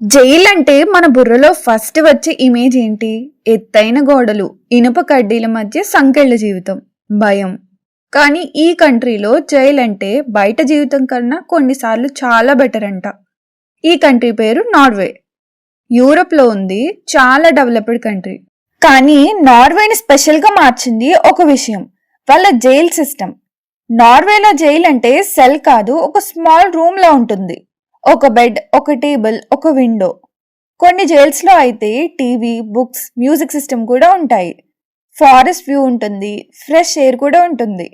Jail అంటే మన బుర్రలో ఫస్ట్ వచ్చే ఇమేజ్ ఏంటి? ఎత్తైన గోడలు ఇనుప కడ్డీల మధ్య సంకెళ్ళ జీవితం భయం. కానీ ఈ కంట్రీలో జైల్ అంటే బయట జీవితం కన్నా కొన్నిసార్లు చాలా బెటర్ అంట. ఈ కంట్రీ పేరు నార్వే. యూరప్లో ఉంది చాలా డెవలప్డ్ కంట్రీ. కానీ నార్వేని స్పెషల్గా మార్చింది ఒక విషయం వాళ్ళ జైల్ సిస్టమ్ నార్వేలో జైల్ అంటే సెల్ కాదు ఒక స్మాల్ రూమ్లో ఉంటుంది. ఒక బెడ్ ఒక టేబుల్ ఒక విండో. కొన్ని జైల్స్లో అయితే టీవీ బుక్స్ మ్యూజిక్ సిస్టమ్ కూడా ఉంటాయి. ఫారెస్ట్ వ్యూ ఉంటుంది ఫ్రెష్ ఎయిర్ కూడా ఉంటుంది.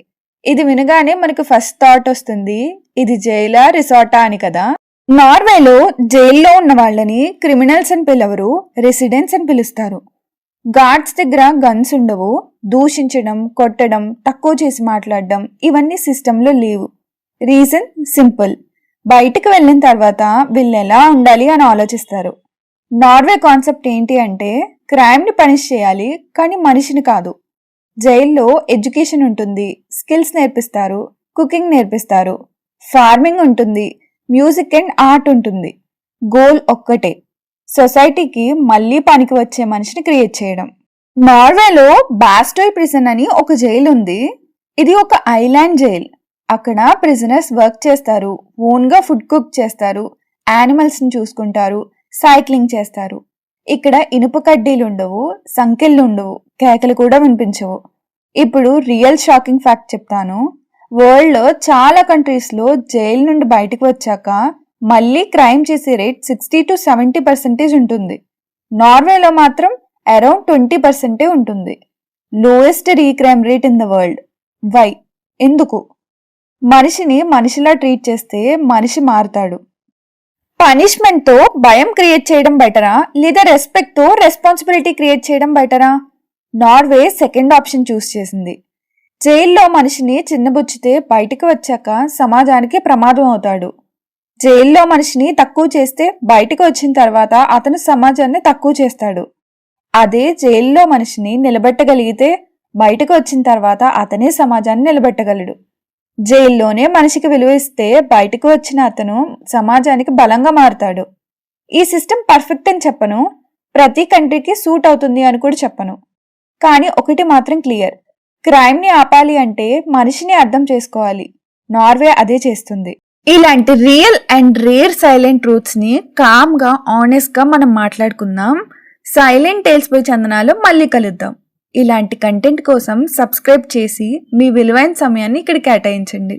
ఇది వినగానే మనకు ఫస్ట్ థాట్ వస్తుంది ఇది జైలా రిసార్టా అని కదా? నార్వేలో జైల్లో ఉన్న వాళ్ళని క్రిమినల్స్ అని పిలవరు రెసిడెంట్స్ అని పిలుస్తారు. గార్డ్స్ దగ్గర గన్స్ ఉండవు దూషించడం కొట్టడం తక్కువ చేసి మాట్లాడడం ఇవన్నీ సిస్టంలో లేవు. Reason simple. బయటికి వెళ్ళిన తర్వాత వీళ్ళు ఎలా ఉండాలి అని ఆలోచిస్తారు. నార్వే కాన్సెప్ట్ ఏంటి అంటే క్రైమ్ని పనిష్ చేయాలి కానీ మనిషిని కాదు. జైల్లో ఎడ్యుకేషన్ ఉంటుంది స్కిల్స్ నేర్పిస్తారు కుకింగ్ నేర్పిస్తారు ఫార్మింగ్ ఉంటుంది మ్యూజిక్ అండ్ ఆర్ట్ ఉంటుంది. గోల్ ఒక్కటే సొసైటీకి మళ్ళీ పనికి వచ్చే మనిషిని క్రియేట్ చేయడం. నార్వేలో బాస్టోయ్ ప్రిజన్ అని ఒక జైలు ఉంది ఇది ఒక ఐలాండ్ జైల్. అక్కడ ప్రిజనర్స్ వర్క్ చేస్తారు. ఓన్గా ఫుడ్ కుక్ చేస్తారు. యానిమల్స్ని చూసుకుంటారు. సైక్లింగ్ చేస్తారు. ఇక్కడ ఇనుప కడ్డీలు ఉండవు. సంకెళ్ళు ఉండవు. కేకలు కూడా వినిపించవు. ఇప్పుడు రియల్ షాకింగ్ ఫ్యాక్ట్ చెప్తాను. వరల్డ్లో చాలా కంట్రీస్లో జైలు నుండి బయటకు వచ్చాక మళ్ళీ క్రైమ్ చేసే rate sixty to seventy percentage ఉంటుంది. నార్వేలో మాత్రం అరౌండ్ ట్వంటీ పర్సెంటే ఉంటుంది. Lowest recrime rate in the world why ఎందుకు? మనిషిని మనిషిలా ట్రీట్ చేస్తే మనిషి మారుతాడు. పనిష్మెంట్తో భయం క్రియేట్ చేయడం బెటరా? లేదా రెస్పెక్ట్తో రెస్పాన్సిబిలిటీ క్రియేట్ చేయడం బెటరా? నార్వే సెకండ్ ఆప్షన్ చూస్ చేసింది. జైల్లో మనిషిని చిన్నబుచ్చితే బయటకు వచ్చాక సమాజానికి ప్రమాదం అవుతాడు. జైల్లో మనిషిని తక్కువ చేస్తే బయటకు వచ్చిన తర్వాత అతను సమాజాన్ని తక్కువ చేస్తాడు. అదే జైల్లో మనిషిని నిలబెట్టగలిగితే బయటకు వచ్చిన తర్వాత అతనే సమాజాన్ని నిలబెట్టగలడు. జైల్లోనే మనిషికి విలువ ఇస్తే బయటకు వచ్చిన అతను సమాజానికి బలంగా మారుతాడు. ఈ సిస్టమ్ పర్ఫెక్ట్ అని చెప్పను. ప్రతి కంట్రీకి సూట్ అవుతుంది అని కూడా చెప్పను. కానీ ఒకటి మాత్రం క్లియర్. క్రైమ్ని ఆపాలి అంటే మనిషిని అర్థం చేసుకోవాలి. నార్వే అదే చేస్తుంది. ఇలాంటి రియల్ అండ్ రేర్ సైలెంట్ ట్రూత్స్ని కామ్గా ఆనెస్ట్గా మనం మాట్లాడుకుందాం. సైలెంట్ టేల్స్ పోయి చందనాలు మళ్ళీ కలుద్దాం. ఇలాంటి కంటెంట్ కోసం సబ్స్క్రైబ్ చేసి మీ విలువైన సమయాన్ని ఇక్కడ కేటాయించండి.